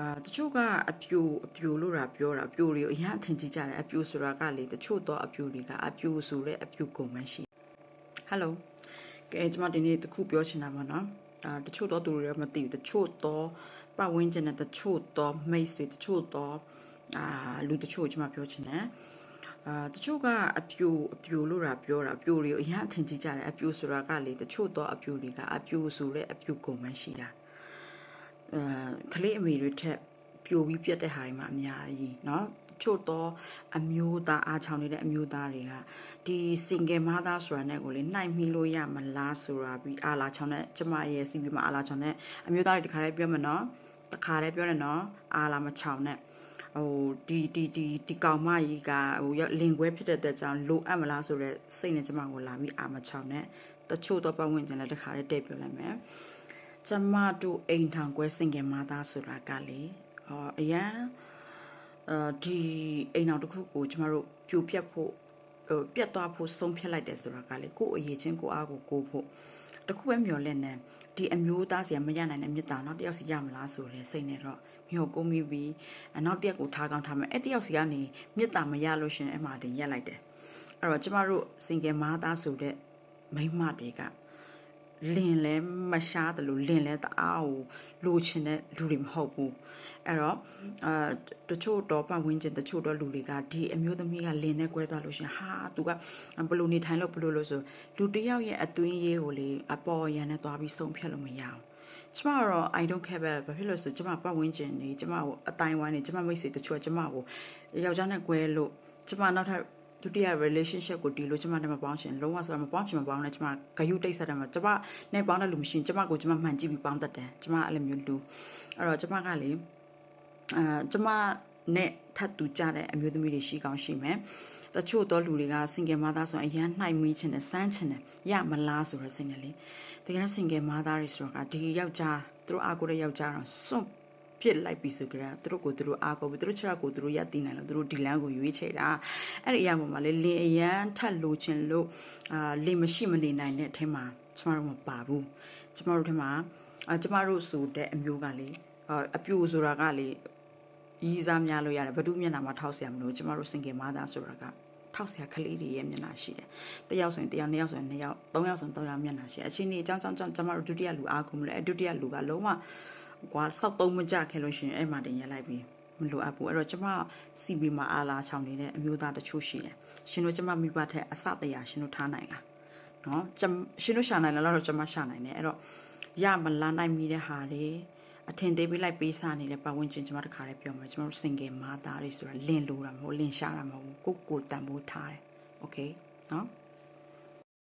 အာတချို့ကအပြိုအပြိုလို့တာပြောတာအပြိုတွေအရင်အထင်ကြီးကြတယ်အပြိုဆိုတာကလေတချို့တော့အပြိုတွေကအပြိုဆိုတဲ့အပြိုကုန်မှရှိဟယ်လိုကဲကျွန်မဒီနေ့တခုပြောချင်တာပါနော်အာတချို့တော့သူတွေတော့မသိဘူးတချို့တော့ပတ်ဝန်းကျင်နဲ့တချို့တော့မိတ်ဆွေတချို့တော့အာလူတချို့ကျွန်မပြောချင်တယ်အာတချို့ကအပြိုအပြိုလို့တာပြောတာအပြိုတွေအရင်အထင်ကြီးကြတယ်အပြိုဆိုတာကလေတချို့တော့အပြိုတွေကအပြိုဆိုတဲ့အပြိုကုန်မှရှိတာအဲ ကလေးအမေတွေထက်ပြိုပြီးပြတ်တဲ့ဟာတွေမှာအများကြီးเนาะချို့တော့အမျိုးသားအားချောင်းနေတဲ့အမျိုးသားတွေကဒီ single mother ဆိုတာနဲ့ကိုလေနှိုက်မိလို့ရမလားဆိုတာပြီးအာလာချောင်းနဲ့ကျမရဲ့စီပြီးမှအာလာချောင်းနဲ့အမျိုးသားတွေတခါတည်းပြောမယ်နော်တခါတည်းပြောတယ်နော်အာလာမချောင်းနဲ့ဟိုဒီဒီဒီဒီကောင်မကြီးကဟိုလင်ခွဲဖြစ်တဲ့တဲ့ကြောင့်လိုအပ်မလားဆိုတော့စိတ်နဲ့ကျမကိုလာပြီးအာမချောင်းနဲ့တချို့တော့ပတ်ဝန်းကျင်လည်းတခါတည်းတဲ့ပြောလိုက်မယ် ကျမတို့အိမ်ထောင်ကွဲ single mother ဆိုတာကလေဟောအရန်အဲဒီအိမ်အောင်တစ်ခုကိုကျမတို့ပြိုပြက်ဖို့ဟိုပြတ်သွားဖို့ဆုံးဖြတ်လိုက်တယ်ဆိုတာကလေကို့အရေးချင်းကိုအားကိုကိုဖို့တခုပဲမျော်လင့်နေဒီအမျိုးသားစီကမရနိုင်တဲ့မြစ်တာနောက်တစ်ယောက်စီရမလားဆိုလဲစိတ်နဲ့တော့မျော်ကုန်ပြီးပြီးနောက်တစ်ယောက်ကိုထားကောင်းထားမယ်အဲ့တစ်ယောက်စီကနေမြစ်တာမရလို့ရှင်အဲ့မှာတင်ရက်လိုက်တယ်အဲ့တော့ကျမတို့စင်ကယ်မားသားဆိုတဲ့မိမတွေက လင်လဲမရှားတယ်လို့လင်လဲတအားကိုလိုချင်တဲ့လူတွေမဟုတ်ဘူးအဲ့တော့အာတချို့တော့ပတ်ဝန်းကျင်တချို့တော့လူတွေကဒီအမျိုးသမီးကလင်နဲ့ကွဲသွားလို့ရှင်ဟာသူကဘလို့နေထိုင်လို့ဘလို့လို့ဆိုလူတယောက်ရဲ့အတွင်းရေးကိုလေအပေါ်ရန်နဲ့သွားပြီးဆုံးဖြတ်လို့မရအောင်ကျမတော့ I don't care ပဲဘာဖြစ်လို့ဆိုကျမပတ်ဝန်းကျင်နေကျမကိုအတိုင်းဝိုင်းနေကျမမိတ်ဆွေတချို့ကျမကိုယောက်ျားနဲ့ကွဲလို့ကျမနောက်ထပ် ဒုတိယ relationship ကိုဒီလိုကျမနဲ့မပေါင်းရှင်လုံးဝဆိုတော့မပေါင်းချင်မပေါင်းနဲ့ကျမဂယုတိတ်ဆက်တယ်မှာကျမနဲ့ပေါင်းတဲ့လူမရှိရင်ကျမကိုကျမမှန်ကြည့်ပြီးပေါင်းတတ်တယ်ကျမအဲ့လိုမျိုးလူအဲ့တော့ကျမကလေအာကျမနဲ့ထပ်တူကြတဲ့အမျိုးသမီးတွေရှိကောင်းရှိမယ်တချို့တော့လူတွေက single mother ဆိုရင်အရန်နှိုက်မီးချင်တယ်စမ်းချင်တယ်ရမလားဆိုတော့စိတ်နဲ့လေတကယ် single mother တွေဆိုတော့ဒီယောက်ျားသူတို့အားကိုးတဲ့ယောက်ျားတော့စွန့် ပြစ်လိုက်ပြီဆိုကြတာသူတို့ကိုသူတို့အားကိုးပြီးသူတို့ချက်ကိုသူတို့ရတည်နိုင်လို့သူတို့ဒီလန်းကိုရွေးချယ်တာအဲ့ဒီအရာပေါ်မှာလေလင်အရန်ထက်လိုချင်လို့အာလင်မရှိမနေနိုင်တဲ့အထက်မှာကျမတို့မပါဘူးကျမတို့ထဲမှာအာကျမတို့ဆိုတဲ့အမျိုးကလေအပြူဆိုတာကလေရီးစားများလို့ရတယ်ဘဒုမျက်နှာမှာထောက်ဆရာမလို့ကျမတို့ single mother ဆိုတာကထောက်ဆရာကလေးတွေရဲ့မျက်နှာရှိတယ်။တယောက်ဆိုရင်တယောက်နှစ်ယောက်ဆိုရင်နှစ်ယောက်သုံးယောက်ဆိုရင်သုံးယောက်မျက်နှာရှိတယ်။အချင်းကြီးအကြောင်းကြောင့်ကျမတို့ဒုတိယလူအားကုန်မလဲဒုတိယလူကလုံးဝ ကွာစောက်သုံးမကြခဲ့လို့ရှိရင်အဲ့မှာတင်ရလိုက်ပြီးမလိုအပ်ဘူးအဲ့တော့ကျမ CB မှာအားလာချောင်းနေတဲ့အမျိုးသားတချို့ရှိတယ်ရှင်တို့ကျမမိဘထက်အစတရားရှင်တို့ထားနိုင်လားနော်ရှင်တို့ရှာနိုင်လားတော့ကျမရှာနိုင်တယ်အဲ့တော့ရမလာနိုင်မိတဲ့ဟာတွေအထင်သေးပေးလိုက်ပေးစားနေတဲ့ပတ်ဝန်းကျင်ကျမတို့ခါလေးပြောမှာကျမတို့ single မာသားတွေဆိုတာလင်လိုတာမဟုတ်လင်ရှာတာမဟုတ်ကိုကိုတန်ဖိုးထားတယ် okay နော်